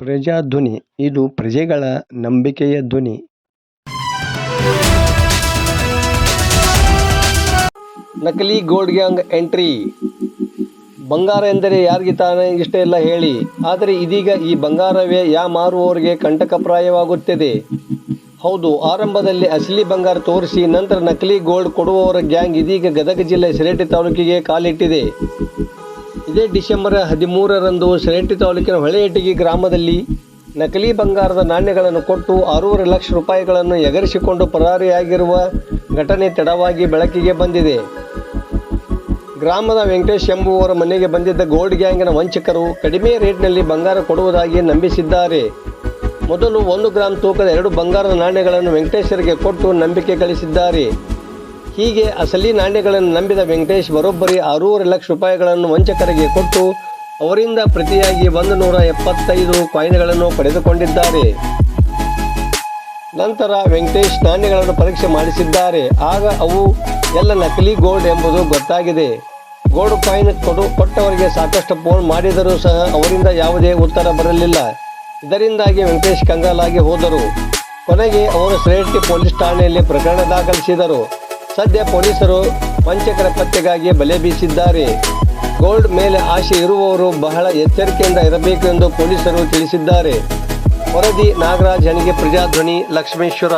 ಪ್ರಜಾಧ್ವನಿ, ಇದು ಪ್ರಜೆಗಳ ನಂಬಿಕೆಯ ಧ್ವನಿ. ನಕಲಿ ಗೋಲ್ಡ್ ಗ್ಯಾಂಗ್ ಎಂಟ್ರಿ. ಬಂಗಾರ ಎಂದರೆ ಯಾರಿಗೆ ತಾನೇ ಇಷ್ಟ ಇಲ್ಲ ಹೇಳಿ. ಆದರೆ ಇದೀಗ ಈ ಬಂಗಾರವೇ ಯಾ ಮಾರುವವರಿಗೆ ಕಂಟಕಪ್ರಾಯವಾಗುತ್ತಿದೆ ಹೌದು, ಆರಂಭದಲ್ಲಿ ಅಸಲಿ ಬಂಗಾರ ತೋರಿಸಿ ನಂತರ ನಕಲಿ ಗೋಲ್ಡ್ ಕೊಡುವವರ ಗ್ಯಾಂಗ್ ಇದೀಗ ಗದಗ ಜಿಲ್ಲೆ ಸಿರೇಟಿ ತಾಲೂಕಿಗೆ ಕಾಲಿಟ್ಟಿದೆ. ಇದೇ ಡಿಸೆಂಬರ್ ಹದಿಮೂರರಂದು ಸೆರೆಂಟಿ ತಾಲೂಕಿನ ಹೊಳೆಯಟಗಿ ಗ್ರಾಮದಲ್ಲಿ ನಕಲಿ ಬಂಗಾರದ ನಾಣ್ಯಗಳನ್ನು ಕೊಟ್ಟು ಆರೂವರೆ ಲಕ್ಷ ರೂಪಾಯಿಗಳನ್ನು ಎಗರಿಸಿಕೊಂಡು ಪರಾರಿಯಾಗಿರುವ ಘಟನೆ ತಡವಾಗಿ ಬೆಳಕಿಗೆ ಬಂದಿದೆ. ಗ್ರಾಮದ ವೆಂಕಟೇಶ್ ಎಂಬುವರ ಮನೆಗೆ ಬಂದಿದ್ದ ಗೋಲ್ಡ್ ಗ್ಯಾಂಗ್ನ ವಂಚಕರು ಕಡಿಮೆ ರೇಟ್ನಲ್ಲಿ ಬಂಗಾರ ಕೊಡುವುದಾಗಿ ನಂಬಿಸಿದ್ದಾರೆ. ಮೊದಲು ಒಂದು ಗ್ರಾಂ ತೂಕದ ಎರಡು ಬಂಗಾರದ ನಾಣ್ಯಗಳನ್ನು ವೆಂಕಟೇಶ್ವರಿಗೆ ಕೊಟ್ಟು ನಂಬಿಕೆ ಗಳಿಸಿದ್ದಾರೆ. ಹೀಗೆ ಅಸಲಿ ನಾಣ್ಯಗಳನ್ನು ನಂಬಿದ ವೆಂಕಟೇಶ್ ಬರೋಬ್ಬರಿ ಆರೂವರೆ ಲಕ್ಷ ರೂಪಾಯಿಗಳನ್ನು ವಂಚಕರಿಗೆ ಕೊಟ್ಟು ಅವರಿಂದ ಪ್ರತಿಯಾಗಿ ಒಂದು ನೂರ ಎಪ್ಪತ್ತೈದು ಕಾಯಿನ್ಗಳನ್ನು ಪಡೆದುಕೊಂಡಿದ್ದಾರೆ. ನಂತರ ವೆಂಕಟೇಶ್ ನಾಣ್ಯಗಳನ್ನು ಪರೀಕ್ಷೆ ಮಾಡಿಸಿದ್ದಾರೆ. ಆಗ ಅವು ಎಲ್ಲ ನಕಲಿ ಗೋಲ್ಡ್ ಎಂಬುದು ಗೊತ್ತಾಗಿದೆ. ಗೋಲ್ಡ್ ಕಾಯಿನ್ ಕೊಡು ಕೊಟ್ಟವರಿಗೆ ಸಾಕಷ್ಟು ಫೋನ್ ಮಾಡಿದರೂ ಸಹ ಅವರಿಂದ ಯಾವುದೇ ಉತ್ತರ ಬರಲಿಲ್ಲ. ಇದರಿಂದಾಗಿ ವೆಂಕಟೇಶ್ ಕಂಗಾಲಾಗಿ ಹೋದರು. ಕೊನೆಗೆ ಅವರು ಶ್ರೇಷ್ಠಿ ಪೊಲೀಸ್ ಠಾಣೆಯಲ್ಲಿ ಪ್ರಕರಣ ದಾಖಲಿಸಿದರು. ಸದ್ಯ ಪೊಲೀಸರು ವಂಚಕರ ಪತ್ತೆಗಾಗಿ ಬಲೆ ಬೀಸಿದ್ದಾರೆ. ಗೋಲ್ಡ್ ಮೇಲೆ ಆಶೆ ಇರುವವರು ಬಹಳ ಎಚ್ಚರಿಕೆಯಿಂದ ಇರಬೇಕು ಎಂದು ಪೊಲೀಸರು ತಿಳಿಸಿದ್ದಾರೆ. ವರದಿ ನಾಗರಾಜ್ ಹಣಿಗೆ ಪ್ರಜಾಧ್ವನಿ ಲಕ್ಷ್ಮೇಶ್ವರ.